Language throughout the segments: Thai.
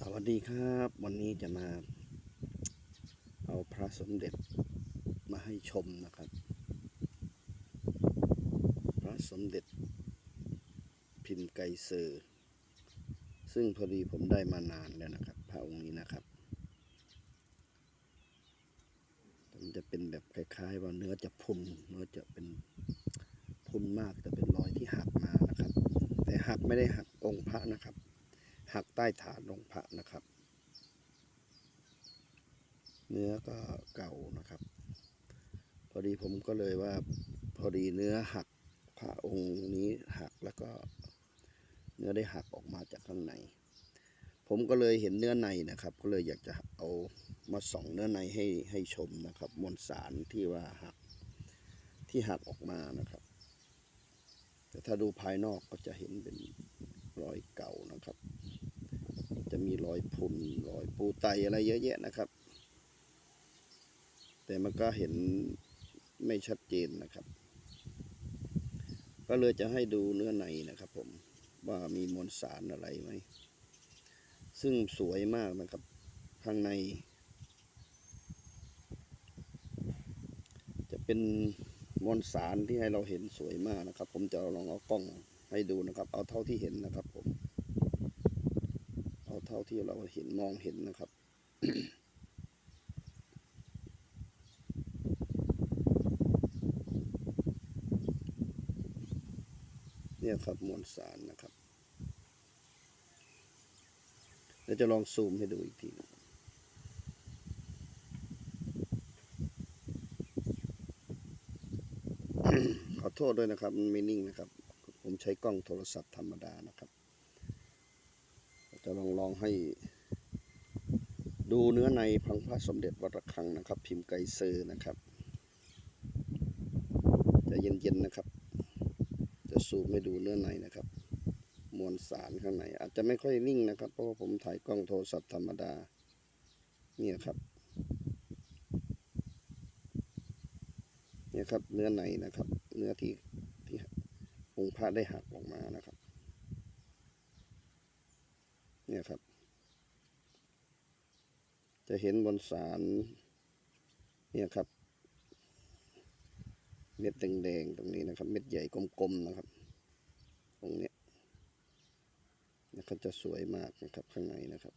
สวัสดีครับ วันนี้จะมาเอาพระสมเด็จมาให้ชมนะครับ พระสมเด็จพิมพ์ไกเซอร์ซึ่งพอดีผมได้มานานแล้วนะครับ พระองค์นี้นะครับมันจะเป็นแบบคล้ายๆ ว่าเนื้อจะพุ่นเนื้อจะเป็นพุ่นมากแต่เป็นรอยที่หักมานะครับ แต่หักไม่ได้หักองค์พระนะครับ หักใต้ฐานองค์พระนะครับ เนื้อก็เก่านะครับ พอดีผมก็เลยว่าพอดีเนื้อหักพระองค์นี้หักแล้วก็เนื้อได้หักออกมาจากข้างใน ผมก็เลยเห็นเนื้อในนะครับ ก็เลยอยากจะเอามาส่องเนื้อในให้ให้ชมนะครับ มวลสารที่ว่าหักที่หักออกมานะครับ แต่ถ้าดูภายนอกก็จะเห็นเป็น รอยเก่านะครับ จะมีรอยพุนรอยปูไตอะไรเยอะแยะนะครับ แต่มันก็เห็นไม่ชัดเจนนะครับ ก็เลยจะให้ดูเนื้อในนะครับ ผมว่ามีมวลสารอะไรไหม ซึ่งสวยมากนะครับ ข้างใน จะเป็นมวลสารที่ให้เราเห็นสวยมากนะครับ ผมจะลองเอากล้อง ให้ดูนะครับ เอาเท่าที่เห็นนะครับผม เอาเท่าที่เราเห็นมองเห็นนะครับเนี่ยครับมวลสารนะครับเดี๋ยวจะลองซูมให้ดูอีกทีขอโทษด้วยนะครับมันไม่นิ่งนะครับ ผมใช้กล้องโทรศัพท์ธรรมดานะครับ จะลองลองให้ ดูเนื้อในพังพระสมเด็จวัดระฆังนะครับ พิมพ์ไกเซอร์นะครับ จะเย็นๆนะครับ จะซูมให้ดูเนื้อในนะครับ มวลสารข้างในอาจจะไม่ค่อยนิ่งนะครับ เพราะว่าผมถ่ายกล้องโทรศัพท์ธรรมดา เนี่ยครับเนี่ยครับเนื้อในนะครับ เนื้อที่ องค์พระได้หักออกมานะครับ เนี่ยครับ จะเห็นบนสารเนี่ยครับ เม็ดแดงๆตรงนี้นะครับ เม็ดใหญ่กลมๆนะครับ ตรงเนี้ยนะครับจะสวยมากนะครับข้างในนะครับ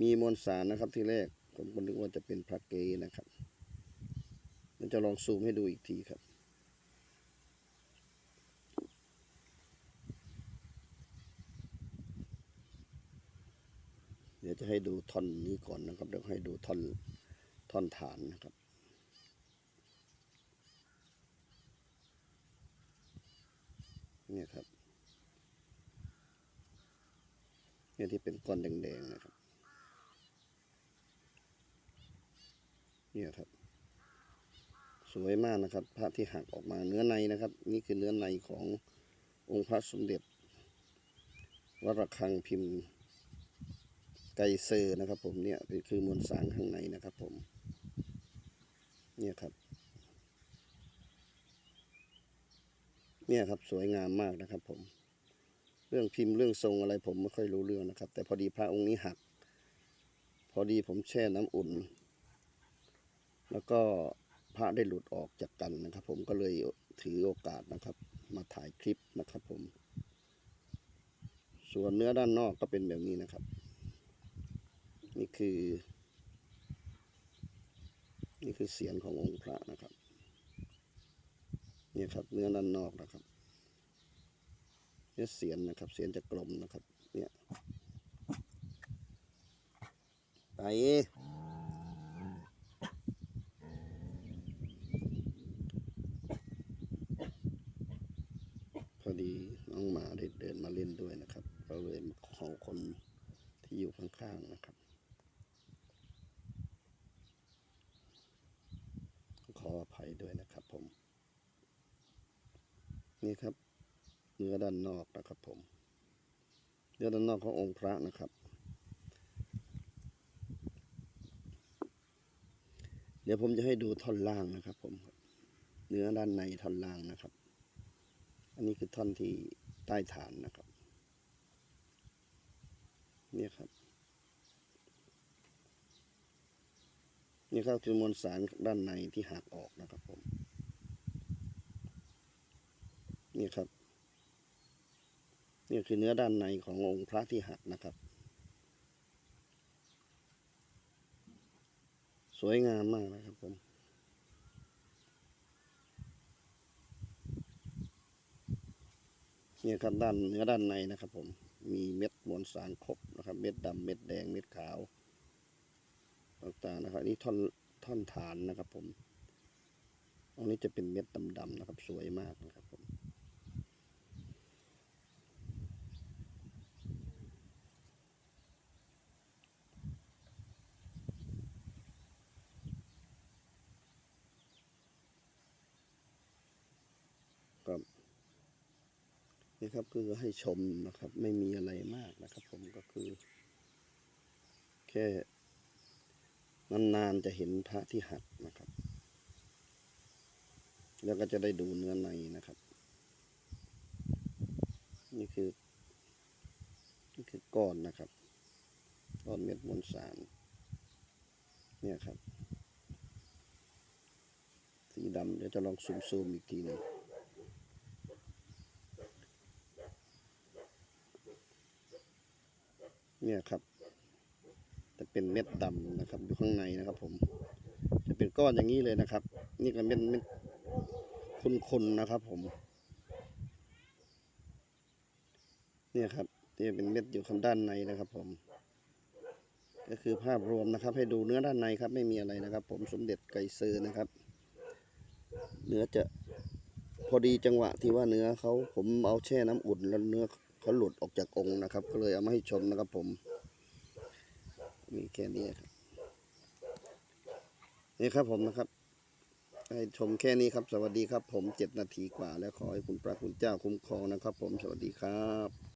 มีมวลสารนะครับที่แรกผมก็นึกว่าจะเป็นพระเกนะครับมันจะลองซูมให้ดูอีกทีครับ เดี๋ยว จะให้ดูท่อนนี้ก่อนนะครับ เดี๋ยวให้ดูท่อนท่อนฐานนะครับ เนี่ยครับ เนี่ยที่เป็นก้อนแดงๆนะครับ เนี่ยครับ สวยมากนะครับ พระที่หักออกมาเนื้อในนะครับ นี่คือเนื้อในขององค์พระสมเด็จวัดระฆังพิมพ์ ไกเซอร์นะครับ ผมเนี่ยคือมวลสารข้างในนะครับ ผม เนี่ยครับ เนี่ยครับสวยงามมากนะครับ ผม เรื่องพิมพ์เรื่องทรงอะไร ผมไม่ค่อยรู้เรื่องนะครับ แต่พอดีพระองค์นี้หัก พอดีผมแช่น้ำอุ่น แล้วก็พระได้หลุดออกจากกันนะครับ ผมก็เลยถือโอกาสนะครับ มาถ่ายคลิปนะครับ ผม ส่วนเนื้อด้านนอกก็เป็นแบบนี้นะครับ นี่คือ นี่คือเสียงขององค์พระนะครับเนี่ยครับเนื้อด้านนอกนะครับเนี่ยเสียนนะครับ เสียนจะกลมนะครับ เนี่ยไปพอดีน้องหมาได้เดินมาเล่นด้วยนะครับ ก็เลยมาขอคนที่อยู่ข้างๆนะครับ ขออภัย ด้วยนะครับผม นี่ครับ เนื้อด้านนอกนะครับผม เนื้อด้านนอกขององค์พระนะครับ เดี๋ยวผมจะให้ดูท่อนล่างนะครับ ผม เนื้อด้านในท่อนล่างนะครับ อันนี้คือท่อนที่ใต้ฐานนะครับ เนี่ยครับ นี่ครับคือมวลสารด้านในที่หักออกนะครับผม นี่ครับ นี่คือเนื้อด้านในขององค์พระที่หักนะครับ สวยงามมากนะครับผมนี่ครับด้านเนื้อด้านในนะครับผมมีเม็ดมวลสารครบนะครับ เม็ดดำเม็ดแดงเม็ดขาว ต่างๆนะครับนี่ท่อนท่อนฐานนะครับผมอันนี้จะเป็นเม็ดดำๆนะครับ สวยมากนะครับผมครับนี่ครับคือให้ชมนะครับ ไม่มีอะไรมากนะครับ ผมก็คือ แค่ นานๆจะเห็นพระที่หักนะครับ แล้วก็จะได้ดูเนื้อในนะครับ นี่คือนี่คือก้อนนะครับก้อนเม็ดมวลสารเนี่ยครับ สีดำเดี๋ยวจะลองซูมๆอีกทีหนึงเนี่ยครับ เป็นเม็ดดำนะครับอยู่ข้างในนะครับ ผม จะเป็นก้อนอย่างนี้เลยนะครับ นี่ก็เป็นเม็ดคุณๆนะครับ ผม เนี่ยครับที่เป็นเม็ดอยู่ข้างด้านในนะครับ ผม ก็คือภาพรวมนะครับ ให้ดูเนื้อด้านในครับ ไม่มีอะไรนะครับ ผมสมเด็จไก่เซอร์นะครับ เนื้อจะพอดีจังหวะที่ว่าเนื้อเขาผมเอาแช่น้ำอุ่นแล้วเนื้อเขาหลุดออกจากองค์นะครับ ก็เลยเอามาให้ชมนะครับผม มีแค่นี้ครับนี่ครับผมนะครับ ให้ชมแค่นี้ครับ สวัสดีครับ ผมเจ็ดนาทีกว่า แล้วขอให้คุณพระคุณเจ้าคุ้มครองนะครับ ผมสวัสดีครับ